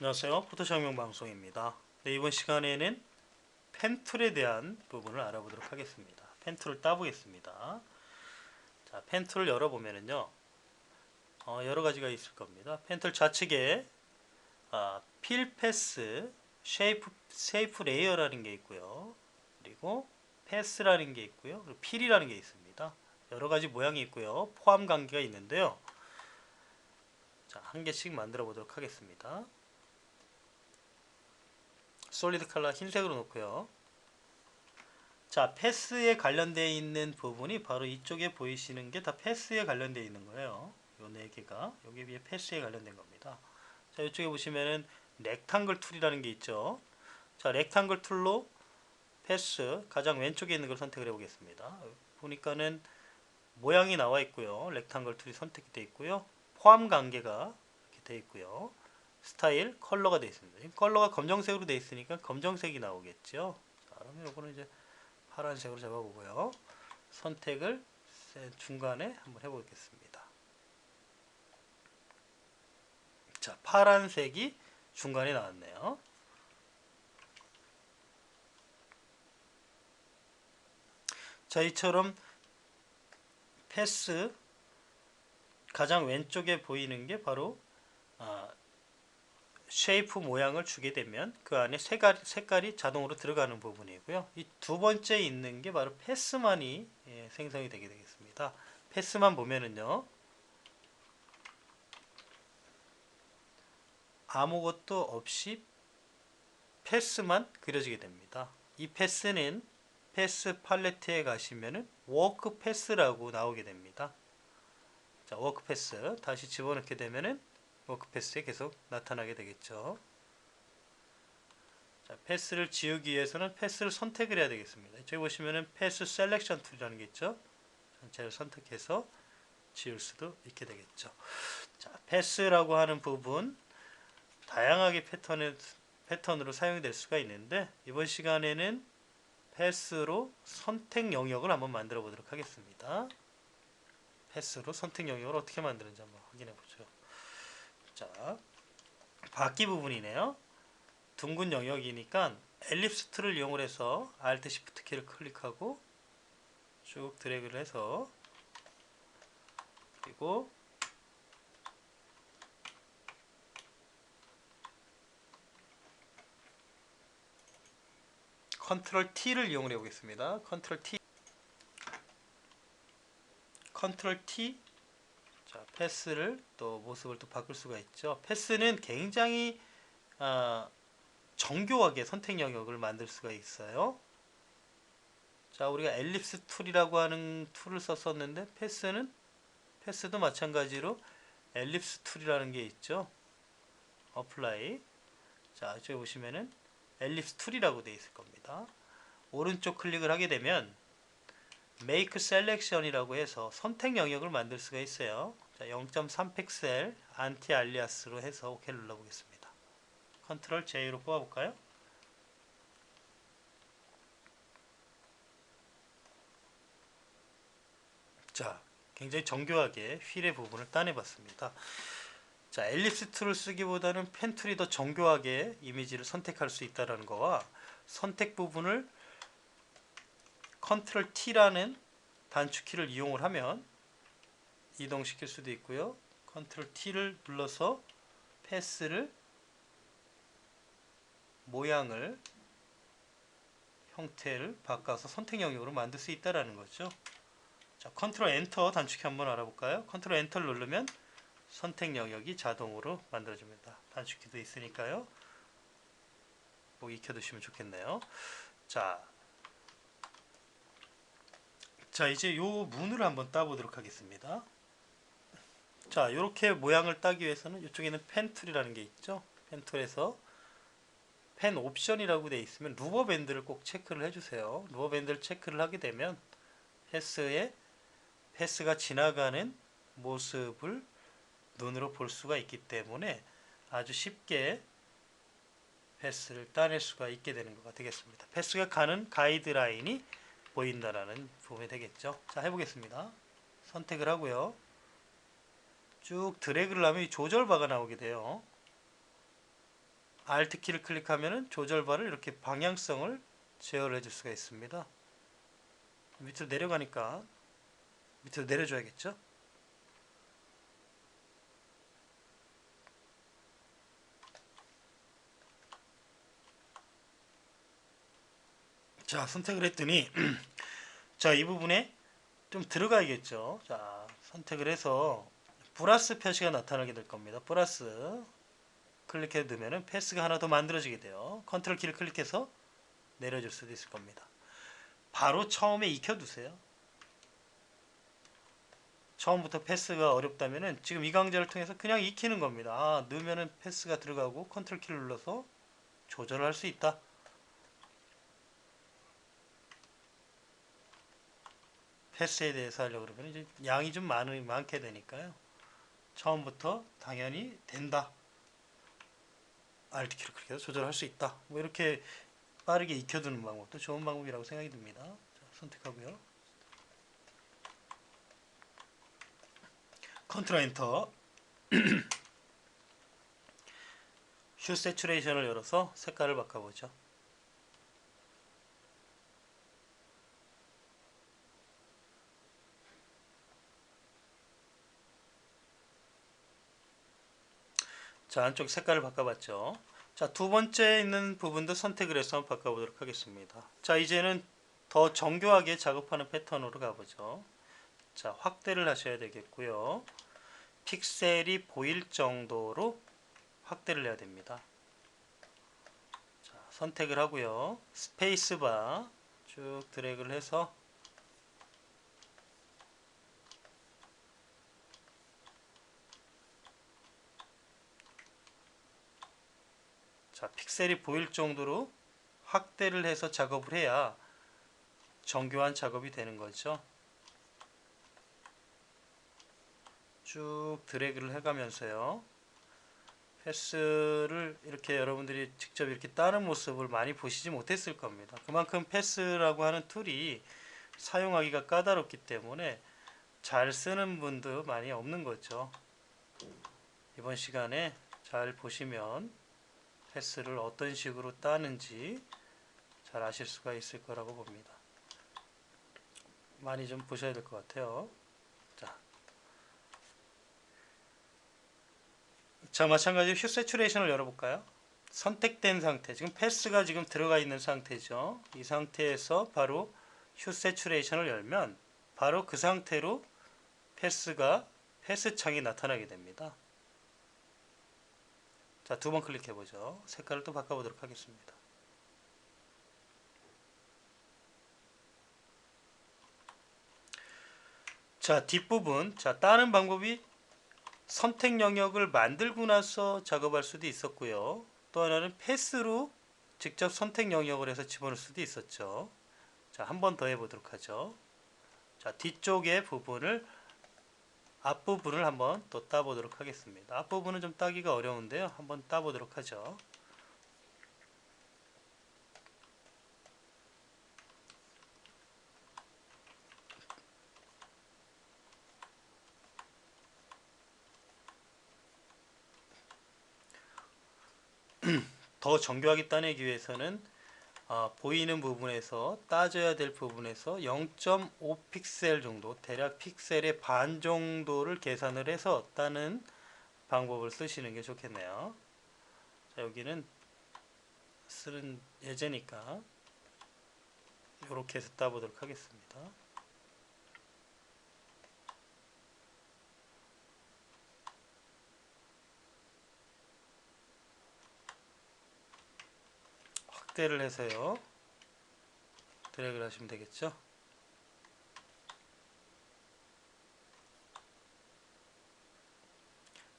안녕하세요. 포토샵용 방송입니다. 네, 이번 시간에는 펜 툴에 대한 부분을 알아보도록 하겠습니다. 펜 툴을 따보겠습니다. 자, 펜 툴을 열어보면은요, 어, 여러 가지가 있을 겁니다. 펜 툴 좌측에 아, 필 패스, 쉐이프, 쉐이프 레이어라는 게 있고요. 그리고 패스라는 게 있고요. 그리고 필이라는 게 있습니다. 여러 가지 모양이 있고요. 포함 관계가 있는데요. 자, 한 개씩 만들어 보도록 하겠습니다. 솔리드 컬러 흰색으로 놓고요. 자, 패스에 관련되어 있는 부분이 바로 이쪽에 보이시는 게 다 패스에 관련되어 있는 거예요. 요 네 개가 여기 위에 패스에 관련된 겁니다. 자, 이쪽에 보시면은 렉탕글 툴이라는 게 있죠. 자, 렉탕글 툴로 패스 가장 왼쪽에 있는 걸 선택을 해 보겠습니다. 보니까는 모양이 나와 있고요. 렉탕글 툴이 선택이 되어 있고요. 포함 관계가 이렇게 되어 있고요. 스타일 컬러가 되어 있습니다. 컬러가 검정색으로 되어 있으니까 검정색이 나오겠죠. 자, 그러면 요거는 이제 파란색으로 잡아보고요. 선택을 중간에 한번 해보겠습니다. 자, 파란색이 중간에 나왔네요. 자, 이처럼 패스 가장 왼쪽에 보이는 게 바로 아, 쉐이프 모양을 주게 되면 그 안에 색깔, 색깔이 자동으로 들어가는 부분이고요. 이 두 번째 있는 게 바로 패스만이 예, 생성이 되게 되겠습니다. 패스만 보면은요. 아무것도 없이 패스만 그려지게 됩니다. 이 패스는 패스 팔레트에 가시면은 워크 패스라고 나오게 됩니다. 자, 워크 패스 다시 집어넣게 되면은 워크 패스에 계속 나타나게 되겠죠. 자, 패스를 지우기 위해서는 패스를 선택을 해야 되겠습니다. 이쪽에 보시면은 패스 셀렉션 툴이라는 게 있죠. 전체를 선택해서 지울 수도 있게 되겠죠. 자, 패스라고 하는 부분 다양하게 패턴에, 패턴으로 사용이 될 수가 있는데 이번 시간에는 패스로 선택 영역을 한번 만들어 보도록 하겠습니다. 패스로 선택 영역을 어떻게 만드는지 한번 확인해 보죠. 자, 바퀴 부분이네요. 둥근 영역이니까 엘립스 툴을 이용을 해서 Alt Shift 키를 클릭하고 쭉 드래그를 해서 그리고 컨트롤 T를 이용을 해 보겠습니다. 컨트롤 T 컨트롤 T 자, 패스를 또 모습을 또 바꿀 수가 있죠. 패스는 굉장히 아, 정교하게 선택 영역을 만들 수가 있어요. 자, 우리가 엘립스 툴이라고 하는 툴을 썼었는데 패스는 패스도 마찬가지로 엘립스 툴이라는 게 있죠. 어플라이. 자, 저기 보시면은 엘립스 툴이라고 되어 있을 겁니다. 오른쪽 클릭을 하게 되면 Make Selection이라고 해서 선택 영역을 만들 수가 있어요. 자, 0.3 픽셀 안티 알리아스로 해서 OK 를 눌러보겠습니다. 컨트롤 J로 뽑아볼까요? 자, 굉장히 정교하게 휠의 부분을 따내봤습니다. 자, 엘립스 툴을 쓰기보다는 펜 툴이 더 정교하게 이미지를 선택할 수 있다는 거와 선택 부분을 컨트롤 T라는 단축키를 이용을 하면 이동시킬 수도 있고요. 컨트롤 T를 눌러서 패스를 모양을 형태를 바꿔서 선택 영역으로 만들 수 있다라는 거죠. 자, 컨트롤 엔터 단축키 한번 알아볼까요? 컨트롤 엔터를 누르면 선택 영역이 자동으로 만들어집니다. 단축키도 있으니까요. 꼭 익혀두시면 좋겠네요. 자, 자 이제 요 문을 한번 따보도록 하겠습니다. 자 이렇게 모양을 따기 위해서는 이쪽에는 펜 툴이라는 게 있죠. 펜 툴에서 펜 옵션이라고 되어 있으면 루버 밴드를 꼭 체크를 해주세요. 루버 밴드를 체크를 하게 되면 패스에 패스가 지나가는 모습을 눈으로 볼 수가 있기 때문에 아주 쉽게 패스를 따낼 수가 있게 되는 것가 되겠습니다. 패스가 가는 가이드라인이 보인다라는 부분이 되겠죠. 자, 해보겠습니다. 선택을 하고요. 쭉 드래그를 하면 조절바가 나오게 돼요. Alt 키를 클릭하면은 조절바를 이렇게 방향성을 제어를 해줄 수가 있습니다. 밑으로 내려가니까 밑으로 내려줘야겠죠? 자 선택을 했더니 자 이 부분에 좀 들어가야겠죠. 자 선택을 해서 플러스 표시가 나타나게 될 겁니다. 플러스 클릭해 두면은 패스가 하나 더 만들어지게 돼요. 컨트롤 키를 클릭해서 내려줄 수도 있을 겁니다. 바로 처음에 익혀두세요. 처음부터 패스가 어렵다면은 지금 이 강좌를 통해서 그냥 익히는 겁니다. 아, 넣으면은 패스가 들어가고 컨트롤 키를 눌러서 조절을 할수 있다. 패스에 대해서 하려고 그러면 이제 양이 좀 많이 많게 되니까요. 처음부터 당연히 된다. Alt 키를 그렇게 조절할 수 있다. 뭐 이렇게 빠르게 익혀두는 방법도 좋은 방법이라고 생각이 듭니다. 자, 선택하고요. 컨트롤 엔터. 휴 세츄레이션을 열어서 색깔을 바꿔보죠. 자, 안쪽 색깔을 바꿔봤죠. 자, 두 번째 있는 부분도 선택을 해서 바꿔보도록 하겠습니다. 자, 이제는 더 정교하게 작업하는 패턴으로 가보죠. 자, 확대를 하셔야 되겠고요. 픽셀이 보일 정도로 확대를 해야 됩니다. 자, 선택을 하고요. 스페이스바 쭉 드래그를 해서 자, 픽셀이 보일 정도로 확대를 해서 작업을 해야 정교한 작업이 되는 거죠. 쭉 드래그를 해가면서요. 패스를 이렇게 여러분들이 직접 이렇게 따는 모습을 많이 보시지 못했을 겁니다. 그만큼 패스라고 하는 툴이 사용하기가 까다롭기 때문에 잘 쓰는 분도 많이 없는 거죠. 이번 시간에 잘 보시면 패스를 어떤 식으로 따는지 잘 아실 수가 있을 거라고 봅니다. 많이 좀 보셔야 될 것 같아요. 자, 자 마찬가지로 휴 세츄레이션을 열어볼까요? 선택된 상태, 지금 패스가 지금 들어가 있는 상태죠. 이 상태에서 바로 휴 세츄레이션을 열면 바로 그 상태로 패스가 패스 창이 나타나게 됩니다. 자, 두 번 클릭해 보죠. 색깔을 또 바꿔 보도록 하겠습니다. 자, 뒷부분. 자, 따는 방법이 선택 영역을 만들고 나서 작업할 수도 있었고요. 또 하나는 패스로 직접 선택 영역을 해서 집어넣을 수도 있었죠. 자, 한 번 더 해보도록 하죠. 자, 뒤쪽의 부분을 앞부분을 한번 또 따보도록 하겠습니다. 앞부분은 좀 따기가 어려운데요. 한번 따보도록 하죠. 더 정교하게 따내기 위해서는 어, 보이는 부분에서 따져야 될 부분에서 0.5 픽셀 정도 대략 픽셀의 반 정도를 계산을 해서 따는 방법을 쓰시는 게 좋겠네요. 자 여기는 쓰는 예제니까 이렇게 해서 따보도록 하겠습니다 확대를 해서요. 드래그를 하시면 되겠죠.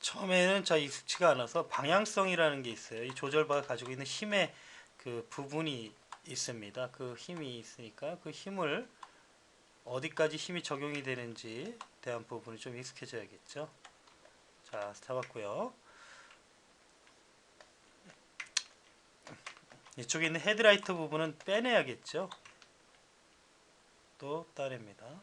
처음에는 자 익숙치가 않아서 방향성이라는 게 있어요. 이 조절바가 가지고 있는 힘의 그 부분이 있습니다. 그 힘이 있으니까 그 힘을 어디까지 힘이 적용이 되는지 대한 부분이 좀 익숙해져야겠죠. 자, 잡았고요. 이쪽에 있는 헤드라이트 부분은 빼내야겠죠. 또 따냅니다.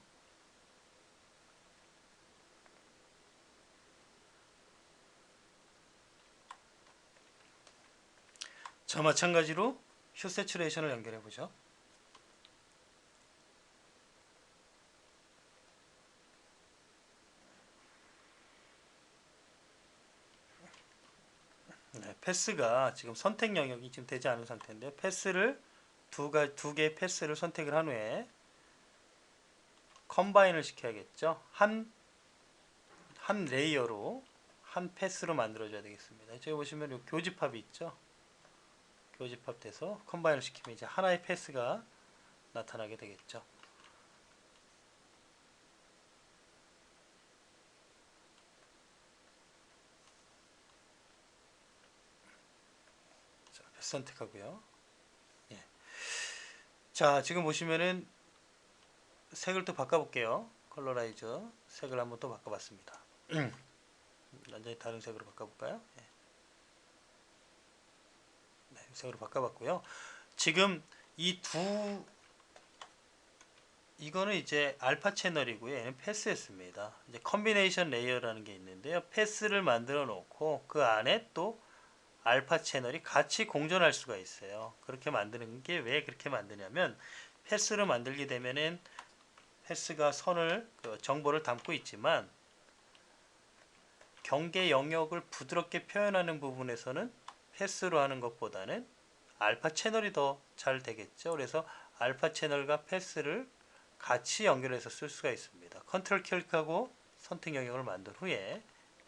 자 마찬가지로 휴 세츄레이션을 연결해 보죠. 네, 패스가 지금 선택 영역이 지금 되지 않은 상태인데 패스를 두가 두 개의 패스를 선택을 한 후에 컴바인을 시켜야겠죠. 한 한 레이어로 한 패스로 만들어줘야 되겠습니다. 저기 보시면 요 교집합이 있죠. 교집합 돼서 컴바인을 시키면 이제 하나의 패스가 나타나게 되겠죠. 선택하고요. 예. 자, 지금 보시면은 색을 또 바꿔볼게요. 컬러라이저 색을 한번 또 바꿔봤습니다. 완전히 다른 색으로 바꿔볼까요? 예. 네, 색으로 바꿔봤고요. 지금 이 두 이거는 이제 알파 채널이고요. 얘는 패스였습니다. 이제 컨비네이션 레이어라는 게 있는데요. 패스를 만들어 놓고 그 안에 또 알파 채널이 같이 공존할 수가 있어요. 그렇게 만드는 게 왜 그렇게 만드냐면 패스를 만들게 되면은 패스가 선을 그 정보를 담고 있지만 경계 영역을 부드럽게 표현하는 부분에서는 패스로 하는 것보다는 알파 채널이 더 잘 되겠죠. 그래서 알파 채널과 패스를 같이 연결해서 쓸 수가 있습니다. 컨트롤 클릭하고 선택 영역을 만든 후에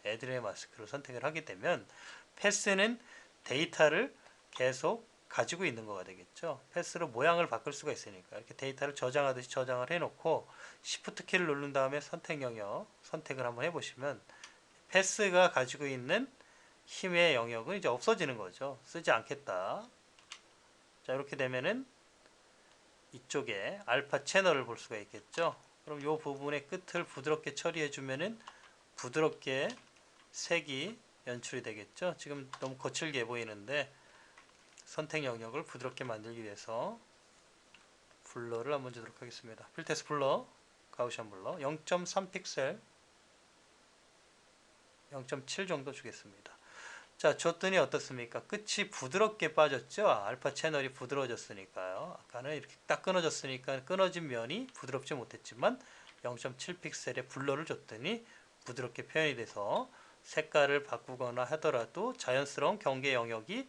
애드레 마스크를 선택을 하게 되면 패스는 데이터를 계속 가지고 있는 거가 되겠죠. 패스로 모양을 바꿀 수가 있으니까 이렇게 데이터를 저장하듯이 저장을 해놓고 Shift 키를 누른 다음에 선택 영역 선택을 한번 해보시면 패스가 가지고 있는 힘의 영역은 이제 없어지는 거죠. 쓰지 않겠다. 자 이렇게 되면은 이쪽에 알파 채널을 볼 수가 있겠죠. 그럼 이 부분의 끝을 부드럽게 처리해 주면은 부드럽게 색이 연출이 되겠죠. 지금 너무 거칠게 보이는데 선택 영역을 부드럽게 만들기 위해서 블러를 한번 주도록 하겠습니다. 필테스 블러, 가우시안 블러 0.3 픽셀 0.7 정도 주겠습니다. 자, 줬더니 어떻습니까? 끝이 부드럽게 빠졌죠? 알파 채널이 부드러워졌으니까요. 아까는 이렇게 딱 끊어졌으니까 끊어진 면이 부드럽지 못했지만 0.7 픽셀의 블러를 줬더니 부드럽게 표현이 돼서 색깔을 바꾸거나 하더라도 자연스러운 경계 영역이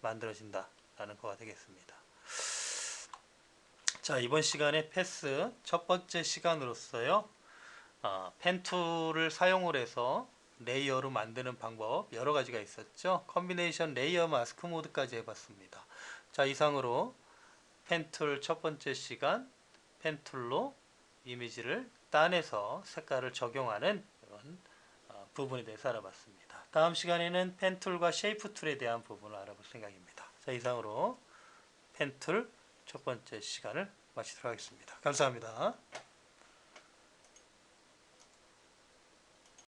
만들어진다라는 거가 되겠습니다. 자, 이번 시간에 패스 첫 번째 시간으로서요. 어, 펜 툴을 사용을 해서 레이어로 만드는 방법 여러 가지가 있었죠. 컨비네이션 레이어 마스크 모드까지 해봤습니다. 자 이상으로 펜 툴 첫 번째 시간 펜 툴로 이미지를 따내서 색깔을 적용하는 이런 어, 부분에 대해서 알아봤습니다. 다음 시간에는 펜툴과 쉐이프 툴에 대한 부분을 알아볼 생각입니다. 자 이상으로 펜툴 첫 번째 시간을 마치도록 하겠습니다. 감사합니다.